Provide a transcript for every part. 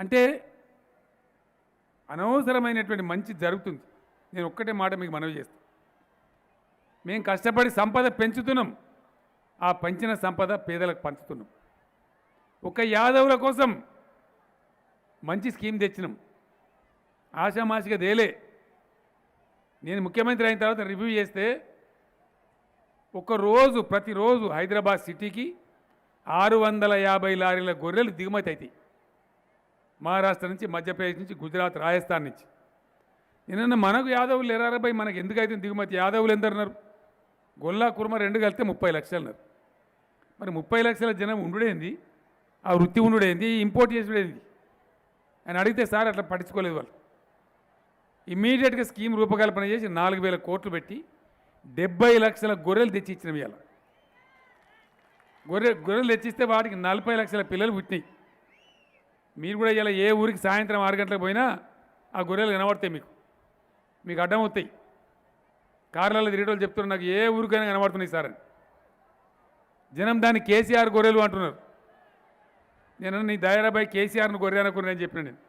అంటే అనవసరమైనటువంటి మంచి జరుగుతుంది. నేను ఒక్కటే మాట మీకు మనవి చేస్తాను మేము కష్టపడి సంపద పెంచుతున్నాం. ఆ పెంచిన సంపద పేదలకు పంచుతున్నాం. ఒక యాదవుల కోసం మంచి స్కీమ్ తెచ్చినాం. ఆషామాషిగా దేలే నేను ముఖ్యమంత్రి అయిన తర్వాత రివ్యూ చేస్తే ఒక రోజు ప్రతిరోజు హైదరాబాద్ సిటీకి ఆరు వందల యాభై లారీల గొర్రెలు దిగుమతి అవుతాయి. మహారాష్ట్ర నుంచి మధ్యప్రదేశ్ నుంచి గుజరాత్ రాజస్థాన్ నుంచి. నిన్న మనకు యాదవులు ఎరారబై మనకు ఎందుకైతే దిగుమతి? యాదవులు ఎందరున్నారు గొల్లా కుర్మ రెండు కలిస్తే ముప్పై లక్షలు అన్నారు. మరి ముప్పై లక్షల జనం ఉండుడేంది? ఆ వృత్తి ఉండుడేంది? ఇంపోర్ట్ చేసుడేంది? అని అడిగితే సార్ అట్లా పట్టించుకోలేదు వాళ్ళు. ఇమ్మీడియట్గా స్కీమ్ రూపకల్పన చేసి నాలుగు వేల కోట్లు పెట్టి డెబ్బై లక్షల గొర్రెలు తెచ్చి ఇచ్చినవి ఇవాళ గొర్రె గొర్రెలు తెచ్చిస్తే వాటికి నలభై లక్షల పిల్లలు పుట్టినాయి. మీరు కూడా ఇలా ఏ ఊరికి సాయంత్రం ఆరు గంటలకు పోయినా ఆ గొర్రెలు కనబడతాయి మీకు. మీకు అడ్డం అవుతాయి కార్లలో తిరిగేటోళ్ళు చెప్తున్నారు నాకు ఏ ఊరికైనా కనబడుతున్నాయి సార్ అని. జనం దాన్ని కేసీఆర్ గొర్రెలు అంటున్నారు. నేను నీ దయరాబాయ్ కేసీఆర్ను గొర్రె అనుకున్నాను అని చెప్పిన నేను.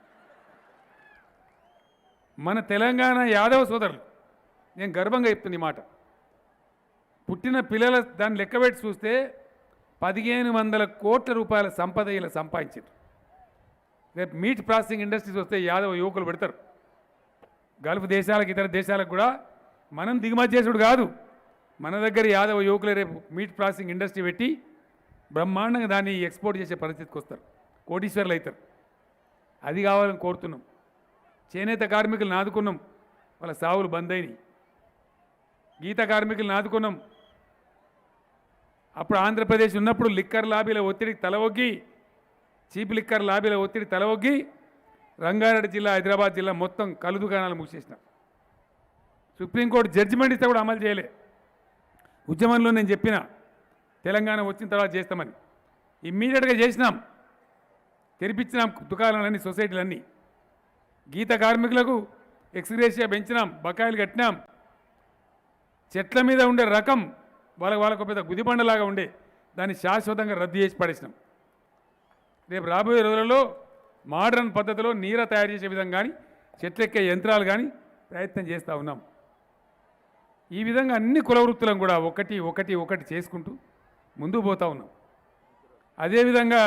మన తెలంగాణ యాదవ సోదరులు నేను గర్వంగా చెప్తున్నా ఈ మాట. పుట్టిన పిల్లల దాన్ని లెక్కబెట్టి చూస్తే పదిహేను వందల కోట్ల రూపాయల సంపద ఇలా సంపాదించారు రేపు మీట్ ప్రాసెసింగ్ ఇండస్ట్రీస్ వస్తే యాదవ యువకులు పెడతారు. గల్ఫ్ దేశాలకు ఇతర దేశాలకు కూడా మనం దిగుమతి చేసుడు కాదు. మన దగ్గర యాదవ యువకులే రేపు మీట్ ప్రాసెసింగ్ ఇండస్ట్రీ పెట్టి బ్రహ్మాండంగా దాన్ని ఎక్స్పోర్ట్ చేసే పరిస్థితికి వస్తారు. కోటీశ్వర్లు అవుతారు. అది కావాలని కోరుతున్నాం. చేనేత కార్మికులను ఆదుకున్నాం వాళ్ళ సావులు బంద్ అయినాయి. గీత కార్మికులను ఆదుకున్నాం అప్పుడు ఆంధ్రప్రదేశ్ ఉన్నప్పుడు లిక్కర్ లాబీల ఒత్తిడికి తలవొగ్గి చీప్ లిక్కర్ లాబీల ఒత్తిడి తలవొగ్గి రంగారెడ్డి జిల్లా హైదరాబాద్ జిల్లా మొత్తం కలు దుకాణాలు మూసేసిన. సుప్రీంకోర్టు జడ్జిమెంట్ ఇస్తే కూడా అమలు చేయలే. ఉద్యమంలో నేను చెప్పిన తెలంగాణ వచ్చిన తర్వాత చేస్తామని. ఇమ్మీడియట్గా చేసినాం. తెరిపించినాం దుకాణాలన్నీ సొసైటీలన్నీ. గీత కార్మికులకు ఎక్స్గ్రేషియా పెంచినాం బకాయిలు కట్టినాం. చెట్ల మీద ఉండే రకం వాళ్ళ వాళ్ళకు పెద్ద గుదిబండలాగా ఉండే దాన్ని శాశ్వతంగా రద్దు చేసి పడేసినాం. రేపు రాబోయే రోజులలో మోడర్న్ పద్ధతిలో నీర తయారు చేసే విధంగా కానీ చెట్లెక్కే యంత్రాలు కానీ ప్రయత్నం చేస్తూ ఉన్నాం. ఈ విధంగా అన్ని కుల వృత్తులను కూడా ఒకటి ఒకటి ఒకటి చేసుకుంటూ ముందుకు పోతా ఉన్నాం. అదేవిధంగా